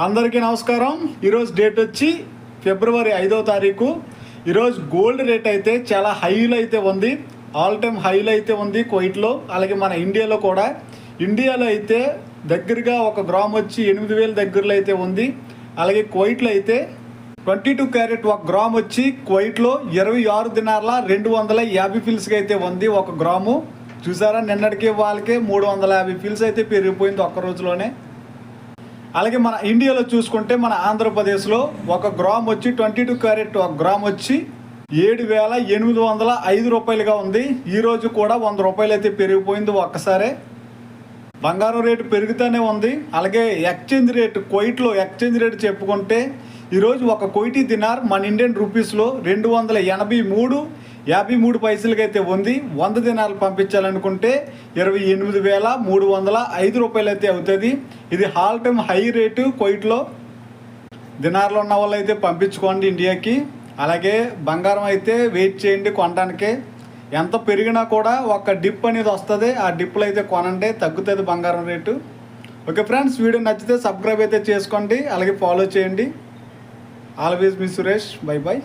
అందరికీ నమస్కారం. ఈరోజు డేట్ వచ్చి ఫిబ్రవరి ఐదో తారీఖు. ఈరోజు గోల్డ్ రేట్ అయితే చాలా హైలో అయితే ఉంది. ఆల్ టైమ్ హైలో అయితే ఉంది కువైట్లో అలాగే మన ఇండియాలో కూడా. ఇండియాలో అయితే దగ్గరగా ఒక గ్రామ్ వచ్చి ఎనిమిది వేల దగ్గరలో అయితే ఉంది. అలాగే కువైట్లో అయితే ట్వంటీ టూ క్యారెట్ ఒక గ్రామ్ వచ్చి కువైట్లో ఇరవై ఆరు దినార్ల రెండు వందల యాభై ఫిల్స్కి అయితే ఉంది ఒక గ్రాము. చూసారా నిన్నటికి వాళ్ళకి మూడు వందల యాభై ఫిల్స్ అయితే పెరిగిపోయింది ఒక్క రోజులోనే. అలాగే మన ఇండియాలో చూసుకుంటే మన ఆంధ్రప్రదేశ్లో ఒక గ్రామ్ వచ్చి ట్వంటీ టూ క్యారెట్ ఒక గ్రామ్ వచ్చి ఏడు వేల ఎనిమిది వందల ఐదు రూపాయలుగా ఉంది. ఈరోజు కూడా వంద రూపాయలు అయితే పెరిగిపోయింది ఒక్కసారే. బంగారం రేటు పెరుగుతూనే ఉంది. అలాగే ఎక్స్చేంజ్ రేటు కోయిట్లో ఎక్స్చేంజ్ రేటు చెప్పుకుంటే ఈరోజు ఒక కోయిటీ దినార్ మన ఇండియన్ రూపీస్లో రెండు వందల ఎనభై మూడు యాభై మూడు పైసలకి అయితే ఉంది. వంద దినాలు పంపించాలనుకుంటే ఇరవై ఎనిమిది వేల మూడు వందల ఐదు రూపాయలు అయితే అవుతుంది. ఇది హాల్ టైమ్ హై రేటు కోయిట్లో. దినార్లో ఉన్న వాళ్ళు అయితే పంపించుకోండి ఇండియాకి. అలాగే బంగారం అయితే వెయిట్ చేయండి కొనడానికి. ఎంత పెరిగినా కూడా ఒక డిప్ అనేది వస్తుంది. ఆ డిప్లు అయితే కొనండి. తగ్గుతుంది బంగారం రేటు ఓకే ఫ్రెండ్స్ వీడియో నచ్చితే సబ్స్క్రైబ్ అయితే చేసుకోండి. అలాగే ఫాలో చేయండి. ఆల్వేస్ మీ సురేష్ బై బాయ్